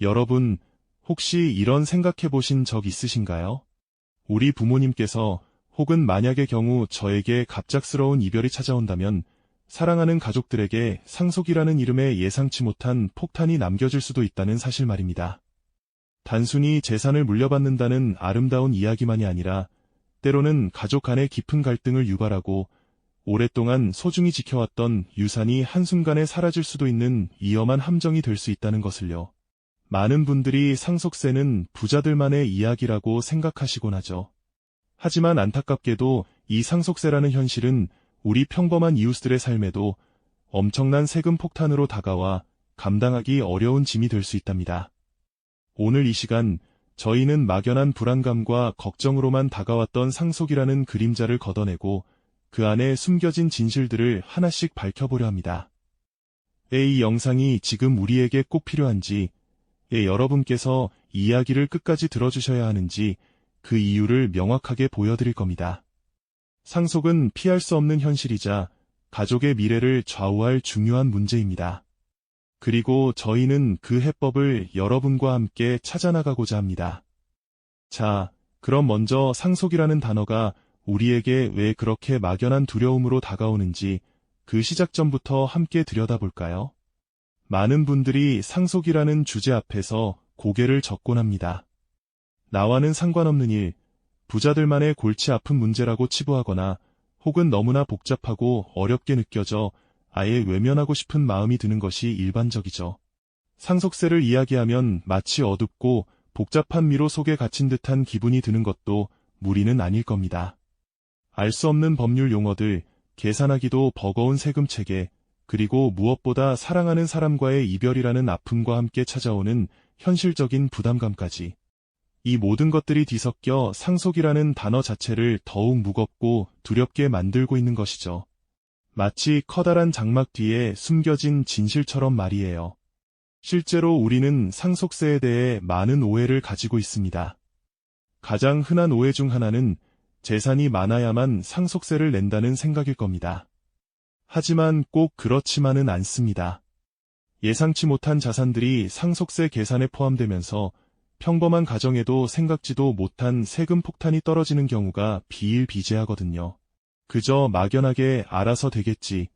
여러분, 혹시 이런 생각해 보신 적 있으신가요? 우리 부모님께서 혹은 만약의 경우 저에게 갑작스러운 이별이 찾아온다면 사랑하는 가족들에게 상속이라는 이름의 예상치 못한 폭탄이 남겨질 수도 있다는 사실 말입니다. 단순히 재산을 물려받는다는 아름다운 이야기만이 아니라 때로는 가족 간의 깊은 갈등을 유발하고 오랫동안 소중히 지켜왔던 유산이 한순간에 사라질 수도 있는 위험한 함정이 될 수 있다는 것을요. 많은 분들이 상속세는 부자들만의 이야기라고 생각하시곤 하죠. 하지만 안타깝게도 이 상속세라는 현실은 우리 평범한 이웃들의 삶에도 엄청난 세금 폭탄으로 다가와 감당하기 어려운 짐이 될 수 있답니다. 오늘 이 시간 저희는 막연한 불안감과 걱정으로만 다가왔던 상속이라는 그림자를 걷어내고 그 안에 숨겨진 진실들을 하나씩 밝혀보려 합니다. 이 영상이 지금 우리에게 꼭 필요한지, 예, 여러분께서 이야기를 끝까지 들어주셔야 하는지 그 이유를 명확하게 보여드릴 겁니다. 상속은 피할 수 없는 현실이자 가족의 미래를 좌우할 중요한 문제입니다. 그리고 저희는 그 해법을 여러분과 함께 찾아나가고자 합니다. 자, 그럼 먼저 상속이라는 단어가 우리에게 왜 그렇게 막연한 두려움으로 다가오는지 그 시작점부터 함께 들여다볼까요? 많은 분들이 상속이라는 주제 앞에서 고개를 젓곤 합니다. 나와는 상관없는 일, 부자들만의 골치 아픈 문제라고 치부하거나 혹은 너무나 복잡하고 어렵게 느껴져 아예 외면하고 싶은 마음이 드는 것이 일반적이죠. 상속세를 이야기하면 마치 어둡고 복잡한 미로 속에 갇힌 듯한 기분이 드는 것도 무리는 아닐 겁니다. 알 수 없는 법률 용어들, 계산하기도 버거운 세금 체계, 그리고 무엇보다 사랑하는 사람과의 이별이라는 아픔과 함께 찾아오는 현실적인 부담감까지. 이 모든 것들이 뒤섞여 상속이라는 단어 자체를 더욱 무겁고 두렵게 만들고 있는 것이죠. 마치 커다란 장막 뒤에 숨겨진 진실처럼 말이에요. 실제로 우리는 상속세에 대해 많은 오해를 가지고 있습니다. 가장 흔한 오해 중 하나는 재산이 많아야만 상속세를 낸다는 생각일 겁니다. 하지만 꼭 그렇지만은 않습니다. 예상치 못한 자산들이 상속세 계산에 포함되면서 평범한 가정에도 생각지도 못한 세금 폭탄이 떨어지는 경우가 비일비재하거든요. 그저 막연하게 알아서 되겠지.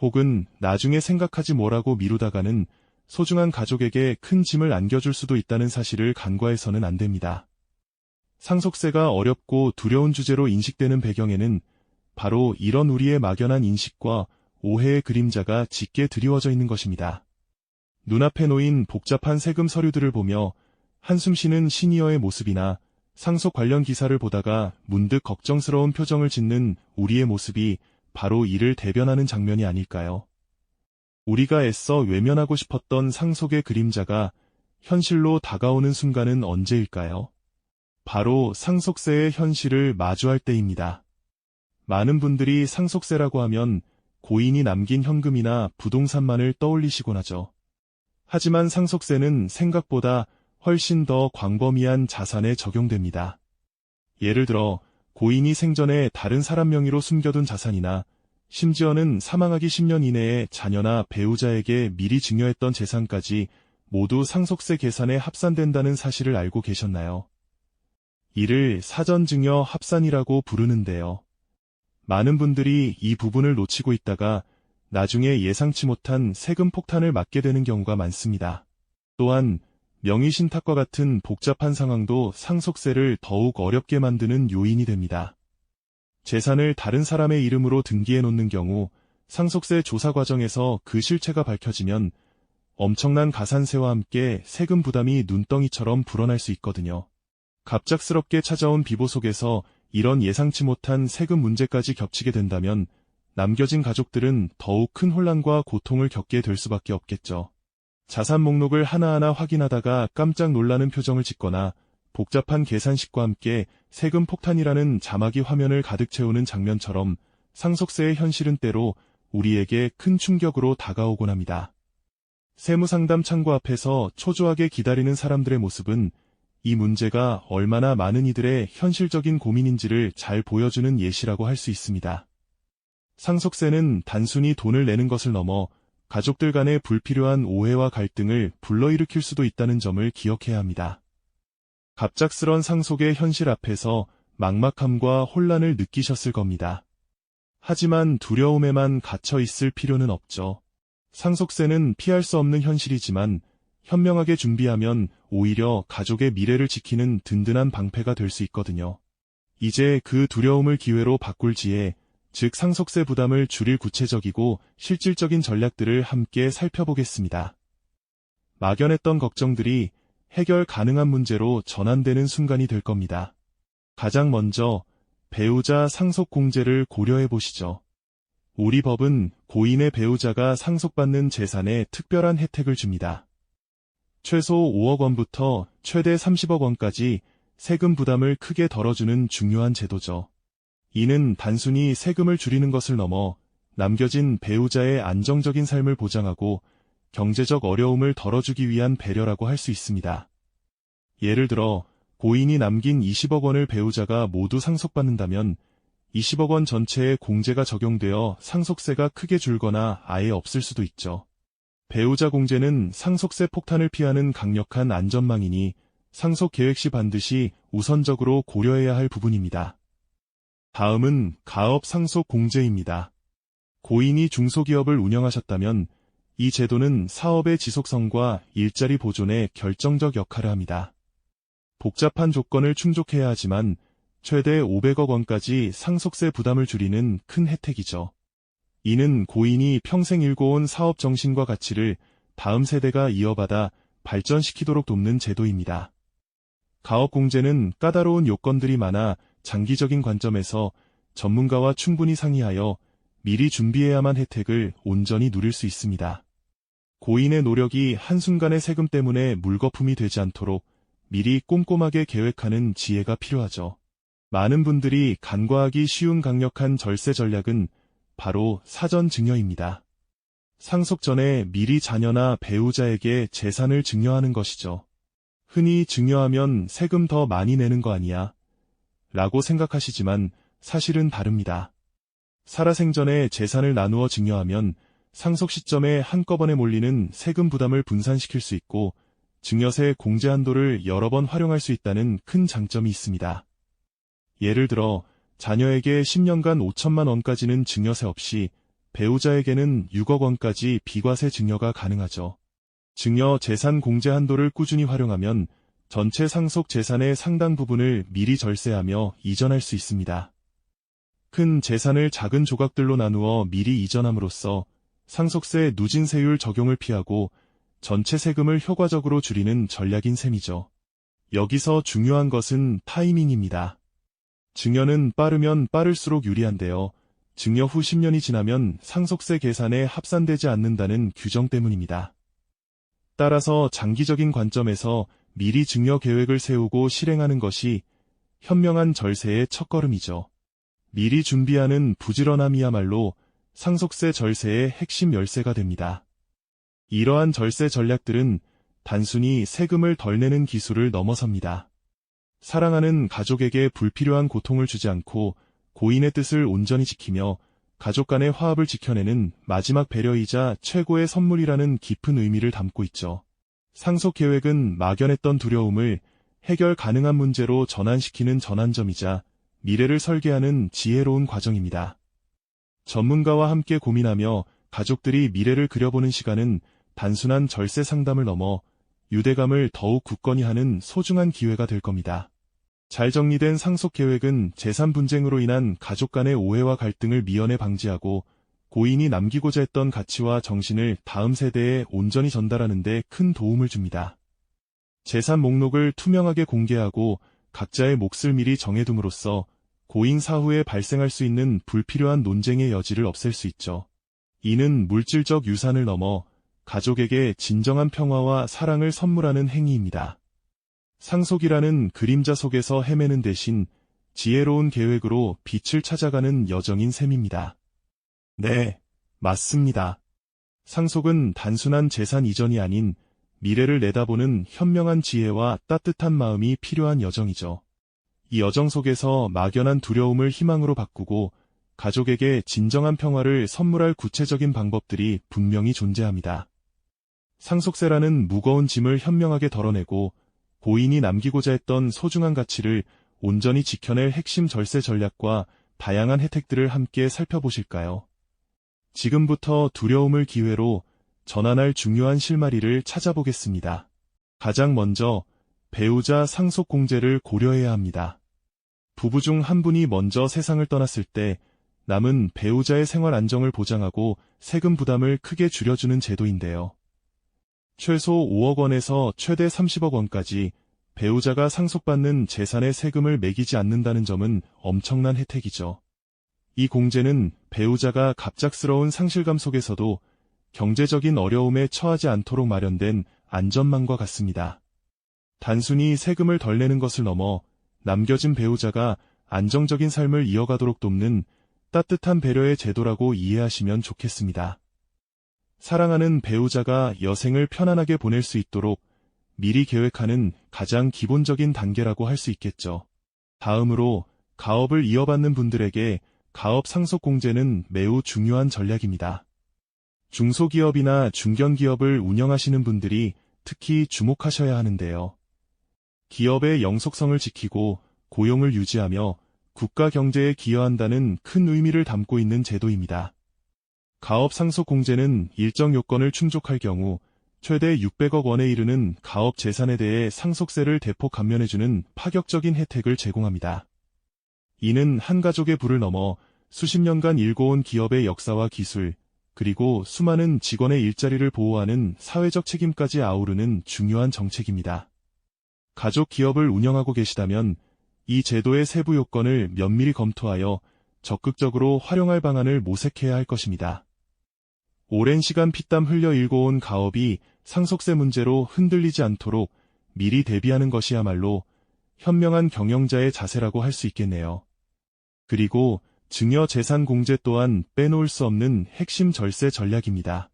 혹은 나중에 생각하지 뭐라고 미루다가는 소중한 가족에게 큰 짐을 안겨줄 수도 있다는 사실을 간과해서는 안 됩니다. 상속세가 어렵고 두려운 주제로 인식되는 배경에는 바로 이런 우리의 막연한 인식과 오해의 그림자가 짙게 드리워져 있는 것입니다. 눈앞에 놓인 복잡한 세금 서류들을 보며 한숨 쉬는 시니어의 모습이나 상속 관련 기사를 보다가 문득 걱정스러운 표정을 짓는 우리의 모습이 바로 이를 대변하는 장면이 아닐까요? 우리가 애써 외면하고 싶었던 상속의 그림자가 현실로 다가오는 순간은 언제일까요? 바로 상속세의 현실을 마주할 때입니다. 많은 분들이 상속세라고 하면 고인이 남긴 현금이나 부동산만을 떠올리시곤 하죠. 하지만 상속세는 생각보다 훨씬 더 광범위한 자산에 적용됩니다. 예를 들어 고인이 생전에 다른 사람 명의로 숨겨둔 자산이나 심지어는 사망하기 10년 이내에 자녀나 배우자에게 미리 증여했던 재산까지 모두 상속세 계산에 합산된다는 사실을 알고 계셨나요? 이를 사전증여 합산이라고 부르는데요. 많은 분들이 이 부분을 놓치고 있다가 나중에 예상치 못한 세금 폭탄을 맞게 되는 경우가 많습니다. 또한 명의신탁과 같은 복잡한 상황도 상속세를 더욱 어렵게 만드는 요인이 됩니다. 재산을 다른 사람의 이름으로 등기해 놓는 경우 상속세 조사 과정에서 그 실체가 밝혀지면 엄청난 가산세와 함께 세금 부담이 눈덩이처럼 불어날 수 있거든요. 갑작스럽게 찾아온 비보 속에서 이런 예상치 못한 세금 문제까지 겹치게 된다면 남겨진 가족들은 더욱 큰 혼란과 고통을 겪게 될 수밖에 없겠죠. 자산 목록을 하나하나 확인하다가 깜짝 놀라는 표정을 짓거나 복잡한 계산식과 함께 세금 폭탄이라는 자막이 화면을 가득 채우는 장면처럼 상속세의 현실은 때로 우리에게 큰 충격으로 다가오곤 합니다. 세무상담 창구 앞에서 초조하게 기다리는 사람들의 모습은 이 문제가 얼마나 많은 이들의 현실적인 고민인지를 잘 보여주는 예시라고 할 수 있습니다. 상속세는 단순히 돈을 내는 것을 넘어 가족들 간의 불필요한 오해와 갈등을 불러일으킬 수도 있다는 점을 기억해야 합니다. 갑작스런 상속의 현실 앞에서 막막함과 혼란을 느끼셨을 겁니다. 하지만 두려움에만 갇혀 있을 필요는 없죠. 상속세는 피할 수 없는 현실이지만 현명하게 준비하면 오히려 가족의 미래를 지키는 든든한 방패가 될 수 있거든요. 이제 그 두려움을 기회로 바꿀 지혜, 즉 상속세 부담을 줄일 구체적이고 실질적인 전략들을 함께 살펴보겠습니다. 막연했던 걱정들이 해결 가능한 문제로 전환되는 순간이 될 겁니다. 가장 먼저 배우자 상속 공제를 고려해 보시죠. 우리 법은 고인의 배우자가 상속받는 재산에 특별한 혜택을 줍니다. 최소 5억 원부터 최대 30억 원까지 세금 부담을 크게 덜어주는 중요한 제도죠. 이는 단순히 세금을 줄이는 것을 넘어 남겨진 배우자의 안정적인 삶을 보장하고 경제적 어려움을 덜어주기 위한 배려라고 할 수 있습니다. 예를 들어 고인이 남긴 20억 원을 배우자가 모두 상속받는다면 20억 원 전체에 공제가 적용되어 상속세가 크게 줄거나 아예 없을 수도 있죠. 배우자 공제는 상속세 폭탄을 피하는 강력한 안전망이니 상속 계획 시 반드시 우선적으로 고려해야 할 부분입니다. 다음은 가업 상속 공제입니다. 고인이 중소기업을 운영하셨다면 이 제도는 사업의 지속성과 일자리 보존에 결정적 역할을 합니다. 복잡한 조건을 충족해야 하지만 최대 500억 원까지 상속세 부담을 줄이는 큰 혜택이죠. 이는 고인이 평생 일궈온 사업 정신과 가치를 다음 세대가 이어받아 발전시키도록 돕는 제도입니다. 가업공제는 까다로운 요건들이 많아 장기적인 관점에서 전문가와 충분히 상의하여 미리 준비해야만 혜택을 온전히 누릴 수 있습니다. 고인의 노력이 한순간의 세금 때문에 물거품이 되지 않도록 미리 꼼꼼하게 계획하는 지혜가 필요하죠. 많은 분들이 간과하기 쉬운 강력한 절세 전략은 바로 사전 증여입니다. 상속 전에 미리 자녀나 배우자에게 재산을 증여하는 것이죠. 흔히 증여하면 세금 더 많이 내는 거 아니야? 라고 생각하시지만 사실은 다릅니다. 살아생전에 재산을 나누어 증여하면 상속 시점에 한꺼번에 몰리는 세금 부담을 분산시킬 수 있고 증여세 공제 한도를 여러 번 활용할 수 있다는 큰 장점이 있습니다. 예를 들어 자녀에게 10년간 5천만 원까지는 증여세 없이 배우자에게는 6억 원까지 비과세 증여가 가능하죠. 증여 재산 공제 한도를 꾸준히 활용하면 전체 상속 재산의 상당 부분을 미리 절세하며 이전할 수 있습니다. 큰 재산을 작은 조각들로 나누어 미리 이전함으로써 상속세 누진세율 적용을 피하고 전체 세금을 효과적으로 줄이는 전략인 셈이죠. 여기서 중요한 것은 타이밍입니다. 증여는 빠르면 빠를수록 유리한데요. 증여 후 10년이 지나면 상속세 계산에 합산되지 않는다는 규정 때문입니다. 따라서 장기적인 관점에서 미리 증여 계획을 세우고 실행하는 것이 현명한 절세의 첫걸음이죠. 미리 준비하는 부지런함이야말로 상속세 절세의 핵심 열쇠가 됩니다. 이러한 절세 전략들은 단순히 세금을 덜 내는 기술을 넘어섭니다. 사랑하는 가족에게 불필요한 고통을 주지 않고 고인의 뜻을 온전히 지키며 가족 간의 화합을 지켜내는 마지막 배려이자 최고의 선물이라는 깊은 의미를 담고 있죠. 상속 계획은 막연했던 두려움을 해결 가능한 문제로 전환시키는 전환점이자 미래를 설계하는 지혜로운 과정입니다. 전문가와 함께 고민하며 가족들이 미래를 그려보는 시간은 단순한 절세 상담을 넘어 유대감을 더욱 굳건히 하는 소중한 기회가 될 겁니다. 잘 정리된 상속 계획은 재산 분쟁으로 인한 가족 간의 오해와 갈등을 미연에 방지하고 고인이 남기고자 했던 가치와 정신을 다음 세대에 온전히 전달하는 데 큰 도움을 줍니다. 재산 목록을 투명하게 공개하고 각자의 몫을 미리 정해둠으로써 고인 사후에 발생할 수 있는 불필요한 논쟁의 여지를 없앨 수 있죠. 이는 물질적 유산을 넘어 가족에게 진정한 평화와 사랑을 선물하는 행위입니다. 상속이라는 그림자 속에서 헤매는 대신 지혜로운 계획으로 빛을 찾아가는 여정인 셈입니다. 네, 맞습니다. 상속은 단순한 재산 이전이 아닌 미래를 내다보는 현명한 지혜와 따뜻한 마음이 필요한 여정이죠. 이 여정 속에서 막연한 두려움을 희망으로 바꾸고 가족에게 진정한 평화를 선물할 구체적인 방법들이 분명히 존재합니다. 상속세라는 무거운 짐을 현명하게 덜어내고 고인이 남기고자 했던 소중한 가치를 온전히 지켜낼 핵심 절세 전략과 다양한 혜택들을 함께 살펴보실까요? 지금부터 두려움을 기회로 전환할 중요한 실마리를 찾아보겠습니다. 가장 먼저 배우자 상속 공제를 고려해야 합니다. 부부 중 한 분이 먼저 세상을 떠났을 때 남은 배우자의 생활 안정을 보장하고 세금 부담을 크게 줄여주는 제도인데요. 최소 5억 원에서 최대 30억 원까지 배우자가 상속받는 재산의 세금을 매기지 않는다는 점은 엄청난 혜택이죠. 이 공제는 배우자가 갑작스러운 상실감 속에서도 경제적인 어려움에 처하지 않도록 마련된 안전망과 같습니다. 단순히 세금을 덜 내는 것을 넘어 남겨진 배우자가 안정적인 삶을 이어가도록 돕는 따뜻한 배려의 제도라고 이해하시면 좋겠습니다. 사랑하는 배우자가 여생을 편안하게 보낼 수 있도록 미리 계획하는 가장 기본적인 단계라고 할 수 있겠죠. 다음으로 가업을 이어받는 분들에게 가업 상속 공제는 매우 중요한 전략입니다. 중소기업이나 중견기업을 운영하시는 분들이 특히 주목하셔야 하는데요. 기업의 영속성을 지키고 고용을 유지하며 국가 경제에 기여한다는 큰 의미를 담고 있는 제도입니다. 가업 상속 공제는 일정 요건을 충족할 경우 최대 600억 원에 이르는 가업 재산에 대해 상속세를 대폭 감면해주는 파격적인 혜택을 제공합니다. 이는 한 가족의 부를 넘어 수십 년간 일궈온 기업의 역사와 기술, 그리고 수많은 직원의 일자리를 보호하는 사회적 책임까지 아우르는 중요한 정책입니다. 가족 기업을 운영하고 계시다면 이 제도의 세부 요건을 면밀히 검토하여 적극적으로 활용할 방안을 모색해야 할 것입니다. 오랜 시간 피땀 흘려 일궈온 가업이 상속세 문제로 흔들리지 않도록 미리 대비하는 것이야말로 현명한 경영자의 자세라고 할 수 있겠네요. 그리고 증여 재산 공제 또한 빼놓을 수 없는 핵심 절세 전략입니다.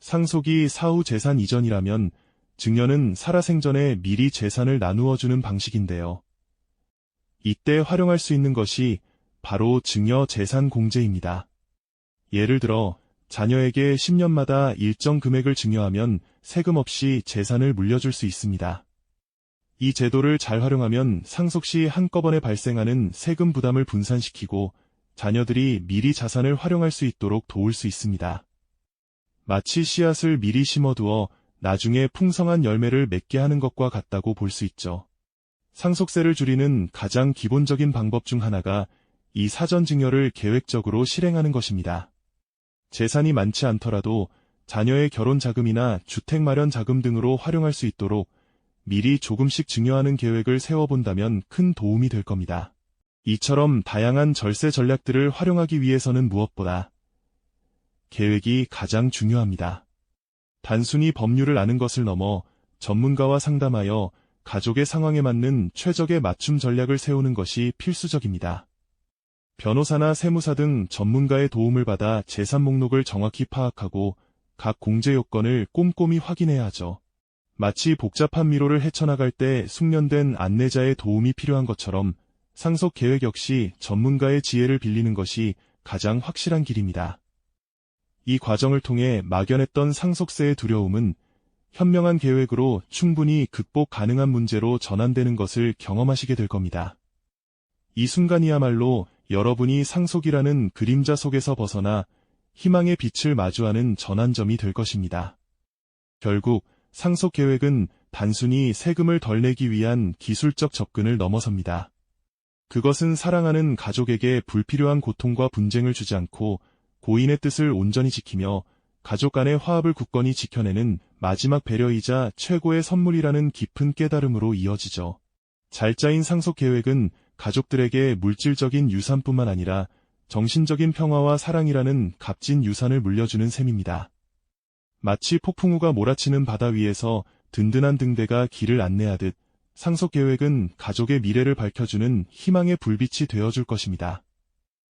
상속이 사후 재산 이전이라면 증여는 살아생전에 미리 재산을 나누어 주는 방식인데요. 이때 활용할 수 있는 것이 바로 증여 재산 공제입니다. 예를 들어 자녀에게 10년마다 일정 금액을 증여하면 세금 없이 재산을 물려줄 수 있습니다. 이 제도를 잘 활용하면 상속 시 한꺼번에 발생하는 세금 부담을 분산시키고 자녀들이 미리 자산을 활용할 수 있도록 도울 수 있습니다. 마치 씨앗을 미리 심어두어 나중에 풍성한 열매를 맺게 하는 것과 같다고 볼 수 있죠. 상속세를 줄이는 가장 기본적인 방법 중 하나가 이 사전 증여를 계획적으로 실행하는 것입니다. 재산이 많지 않더라도 자녀의 결혼 자금이나 주택 마련 자금 등으로 활용할 수 있도록 미리 조금씩 증여하는 계획을 세워본다면 큰 도움이 될 겁니다. 이처럼 다양한 절세 전략들을 활용하기 위해서는 무엇보다 계획이 가장 중요합니다. 단순히 법률을 아는 것을 넘어 전문가와 상담하여 가족의 상황에 맞는 최적의 맞춤 전략을 세우는 것이 필수적입니다. 변호사나 세무사 등 전문가의 도움을 받아 재산 목록을 정확히 파악하고 각 공제 요건을 꼼꼼히 확인해야 하죠. 마치 복잡한 미로를 헤쳐나갈 때 숙련된 안내자의 도움이 필요한 것처럼 상속 계획 역시 전문가의 지혜를 빌리는 것이 가장 확실한 길입니다. 이 과정을 통해 막연했던 상속세의 두려움은 현명한 계획으로 충분히 극복 가능한 문제로 전환되는 것을 경험하시게 될 겁니다. 이 순간이야말로 여러분이 상속이라는 그림자 속에서 벗어나 희망의 빛을 마주하는 전환점이 될 것입니다. 결국 상속 계획은 단순히 세금을 덜 내기 위한 기술적 접근을 넘어섭니다. 그것은 사랑하는 가족에게 불필요한 고통과 분쟁을 주지 않고 고인의 뜻을 온전히 지키며 가족 간의 화합을 굳건히 지켜내는 마지막 배려이자 최고의 선물이라는 깊은 깨달음으로 이어지죠. 잘 짜인 상속 계획은 가족들에게 물질적인 유산뿐만 아니라 정신적인 평화와 사랑이라는 값진 유산을 물려주는 셈입니다. 마치 폭풍우가 몰아치는 바다 위에서 든든한 등대가 길을 안내하듯 상속 계획은 가족의 미래를 밝혀주는 희망의 불빛이 되어줄 것입니다.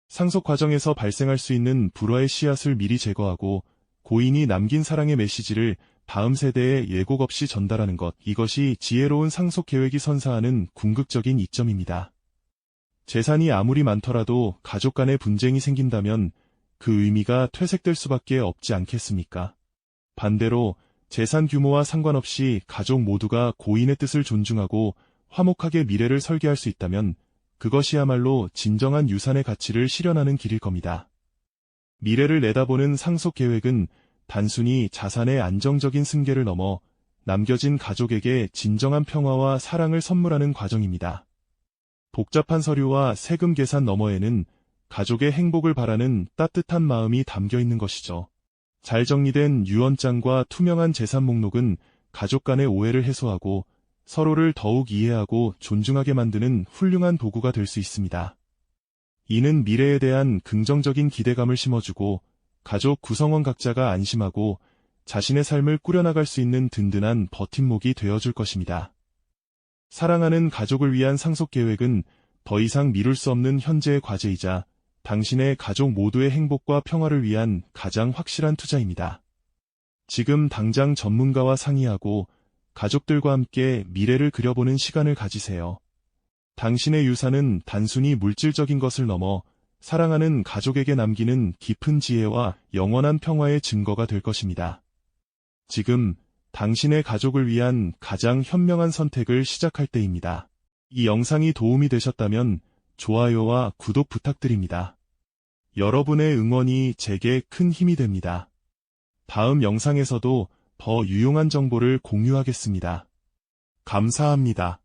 상속 과정에서 발생할 수 있는 불화의 씨앗을 미리 제거하고 고인이 남긴 사랑의 메시지를 다음 세대에 예곡 없이 전달하는 것, 이것이 지혜로운 상속 계획이 선사하는 궁극적인 이점입니다. 재산이 아무리 많더라도 가족 간의 분쟁이 생긴다면 그 의미가 퇴색될 수밖에 없지 않겠습니까? 반대로 재산 규모와 상관없이 가족 모두가 고인의 뜻을 존중하고 화목하게 미래를 설계할 수 있다면 그것이야말로 진정한 유산의 가치를 실현하는 길일 겁니다. 미래를 내다보는 상속 계획은 단순히 자산의 안정적인 승계를 넘어 남겨진 가족에게 진정한 평화와 사랑을 선물하는 과정입니다. 복잡한 서류와 세금 계산 너머에는 가족의 행복을 바라는 따뜻한 마음이 담겨 있는 것이죠. 잘 정리된 유언장과 투명한 재산 목록은 가족 간의 오해를 해소하고 서로를 더욱 이해하고 존중하게 만드는 훌륭한 도구가 될 수 있습니다. 이는 미래에 대한 긍정적인 기대감을 심어주고 가족 구성원 각자가 안심하고 자신의 삶을 꾸려나갈 수 있는 든든한 버팀목이 되어줄 것입니다. 사랑하는 가족을 위한 상속 계획은 더 이상 미룰 수 없는 현재의 과제이자 당신의 가족 모두의 행복과 평화를 위한 가장 확실한 투자입니다. 지금 당장 전문가와 상의하고 가족들과 함께 미래를 그려보는 시간을 가지세요. 당신의 유산은 단순히 물질적인 것을 넘어 사랑하는 가족에게 남기는 깊은 지혜와 영원한 평화의 증거가 될 것입니다. 지금 당신의 가족을 위한 가장 현명한 선택을 시작할 때입니다. 이 영상이 도움이 되셨다면 좋아요와 구독 부탁드립니다. 여러분의 응원이 제게 큰 힘이 됩니다. 다음 영상에서도 더 유용한 정보를 공유하겠습니다. 감사합니다.